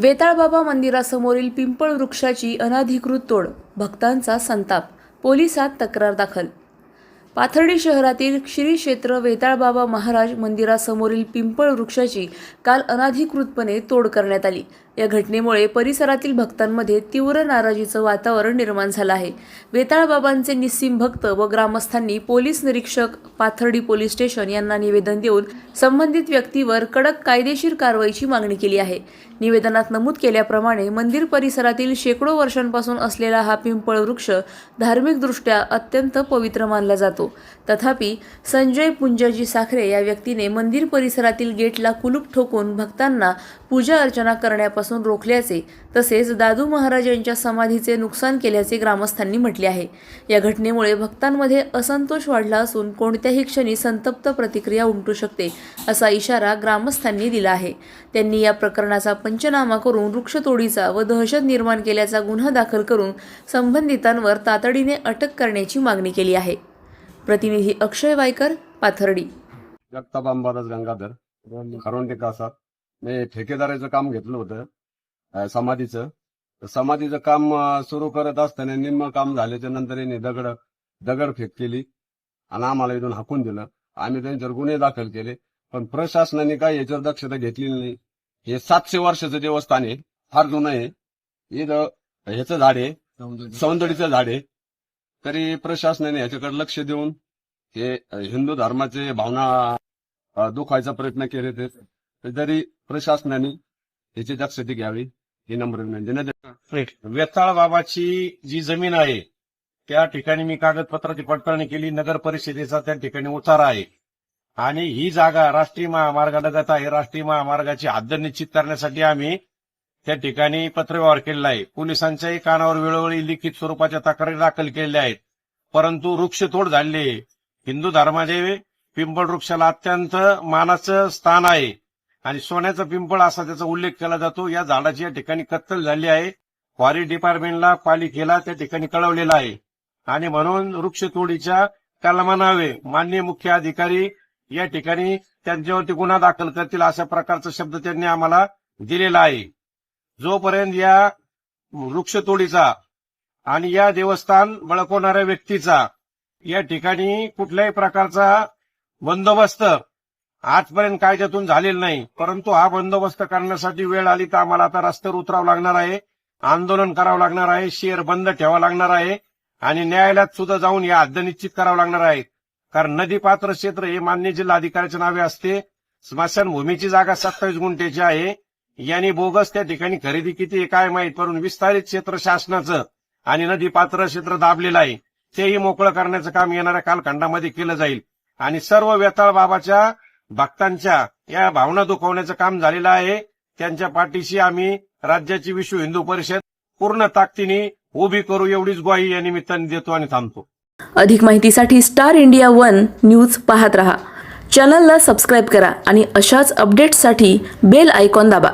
वेताळबाबा मंदिरासमोरील पिंपळ वृक्षाची अनधिकृत तोड भक्तांचा संताप पोलिसात तक्रार दाखल. पाथर्डी शहरातील श्री क्षेत्र वेताळबाबा महाराज मंदिरासमोरील पिंपळ वृक्षाची काल अनधिकृतपणे तोड करण्यात आली. या घटनेमुळे परिसरातील भक्तांमध्ये तीव्र नाराजीचं वातावरण निर्माण झालं आहे. वेताळबाबांचे निस्सीम भक्त व ग्रामस्थांनी पोलीस निरीक्षक पाथर्डी पोलीस स्टेशन यांना निवेदन देऊन संबंधित व्यक्तीवर कडक कायदेशीर कारवाईची मागणी केली आहे. निवेदनात नमूद केल्याप्रमाणे मंदिर परिसरातील शेकडो वर्षांपासून असलेला हा पिंपळ वृक्ष धार्मिकदृष्ट्या अत्यंत पवित्र मानला जातो. तथापि संजय पुंजाजी साखरे या व्यक्तीने मंदिर परिसरातील गेटला कुलूप ठोकून भक्तांना पूजा अर्चना करण्यापासून रोखल्याचे तसेच दादू महाराज यांच्या समाधीचे नुकसान केल्याचे ग्रामस्थांनी म्हटले आहे. या घटनेमुळे भक्तांमध्ये असंतोष वाढला असून कोणत्याही क्षणी संतप्त प्रतिक्रिया उमटू शकते असा इशारा ग्रामस्थांनी दिला आहे. त्यांनी या प्रकरणाचा पंचनामा करून वृक्षतोडीचा व दहशत निर्माण केल्याचा गुन्हा दाखल करून संबंधितांवर तातडीने अटक करण्याची मागणी केली आहे. प्रतिनिधी अक्षय वायकर पाथर्डी. जगताप अंबादास गंगाधर खरोंडे मी ठेकेदाराचं काम घेतलं होतं. समाधीचं. तर समाधीचं काम सुरू करत असताना निम्म काम झाल्याच्यानंतर यांनी दगड दगड फेक केली. आणि आम्हाला इथून हाकून दिलं. आम्ही त्यांच्यावर गुन्हे दाखल केले. पण प्रशासनाने काय याच्यावर दक्षता घेतलेली नाही. हे सातशे वर्षाचं देवस्थान आहे फार जुनं आहे. इथं ह्याचं झाड आहे सौंदर्याचं झाड आहे. तरी प्रशासनाने ह्याच्याकडे लक्ष देऊन हे हिंदू धर्माचे भावना दुखायचा प्रयत्न केले ते. तरी प्रशासनाने याची दक्षता घ्यावी ही नम्र विनंती. बाबाची जी जमीन आहे त्या ठिकाणी मी कागदपत्राची पडताळणी केली नगर परिषदेचा त्या ठिकाणी उतारा आहे. आणि ही जागा राष्ट्रीय महामार्गालगत आहे. राष्ट्रीय महामार्गाची हद्द निश्चित करण्यासाठी आम्ही त्या ठिकाणी पत्रव्यवहार केलेला आहे. पोलिसांच्याही कानावर वेळोवेळी लिखित स्वरूपाच्या तक्रारी दाखल केलेल्या आहेत. परंतु वृक्षतोड झालेली आहे. हिंदू धर्माचे पिंपळ वृक्षाला अत्यंत मानाचं स्थान आहे. आणि सोन्याचा पिंपळ असा त्याचा उल्लेख केला जातो. या झाडाची या ठिकाणी कत्तल झाली आहे. फॉरेस्ट डिपार्टमेंटला पालिकेला त्या ठिकाणी कळवलेला आहे. आणि म्हणून वृक्षतोडीच्या कलमानावे माननीय मुख्य अधिकारी या ठिकाणी त्यांच्यावरती गुन्हा दाखल करतील अशा प्रकारचा शब्द त्यांनी आम्हाला दिलेला आहे. जोपर्यंत या वृक्षतोडीचा आणि या देवस्थान बळकवणाऱ्या व्यक्तीचा या ठिकाणी कुठल्याही प्रकारचा बंदोबस्त आजपर्यंत कायद्यातून झालेलं नाही परंतु हा बंदोबस्त करण्यासाठी वेळ आली तर आम्हाला आता रस्त्यावर उतरावं लागणार आहे आंदोलन करावं लागणार आहे शेअर बंद ठेवावं लागणार आहे आणि न्यायालयात सुद्धा जाऊन या हद्द निश्चित करावं लागणार आहे. कारण नदीपात्र क्षेत्र हे मान्य जिल्हाधिकाऱ्याच्या नावे असते स्मशानभूमीची जागा सत्तावीस गुंठ्याची आहे यांनी बोगस त्या ठिकाणी खरेदी किती काय माहीत परंतु विस्तारित क्षेत्र शासनाचं आणि नदीपात्र क्षेत्र दाबलेलं आहे तेही मोकळं करण्याचं काम येणाऱ्या कालखंडामध्ये केलं जाईल. आणि सर्व वेताळ बाबाच्या भक्तांच्या या भावना दुखवण्याचं काम झालेलं आहे. त्यांच्या पाठीशी आम्ही राज्याची विश्व हिंदू परिषद पूर्ण ताकदीने उभी करू एवढीच ग्वाही या निमित्ताने देतो आणि थांबतो. अधिक माहितीसाठी स्टार इंडिया वन न्यूज पाहत रहा. चॅनलला सबस्क्राईब करा आणि अशाच अपडेट्ससाठी बेल आयकॉन दाबा.